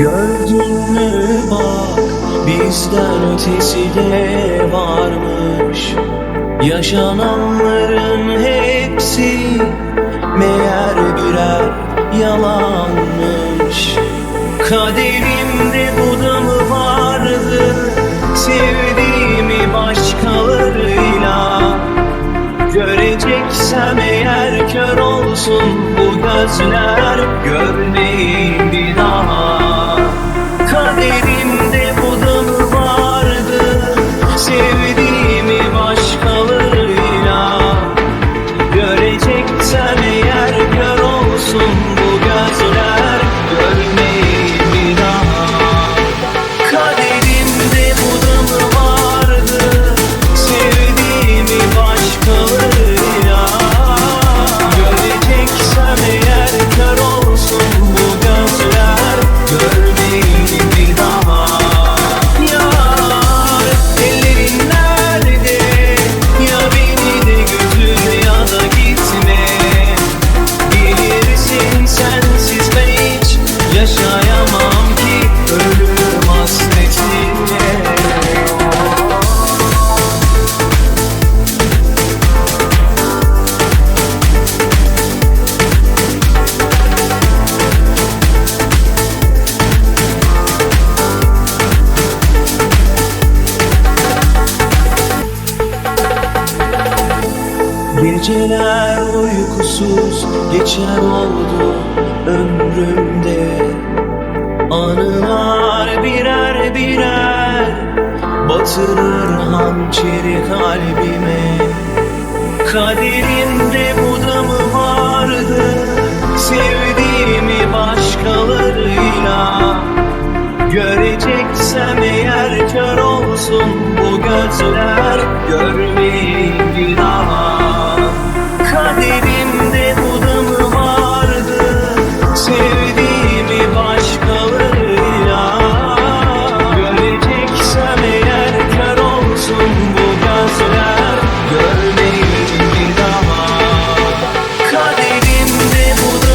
Gördün bak bizden ötesi de varmış. Yaşananların hepsi meğer birer yalanmış. Kaderimde bu da mı vardı? Sevdiğimi başkalarıyla Göreceksem eğer kör olsun bu gözler. Görmeyin Geceler uykusuz geçer oldu ömrümde. Anılar birer birer batırır hançeri kalbime. Kaderimde bu da mı vardı sevdiğimi başkalarıyla. Göreceksem eğer kör olsun bu gözler görmeyi pudo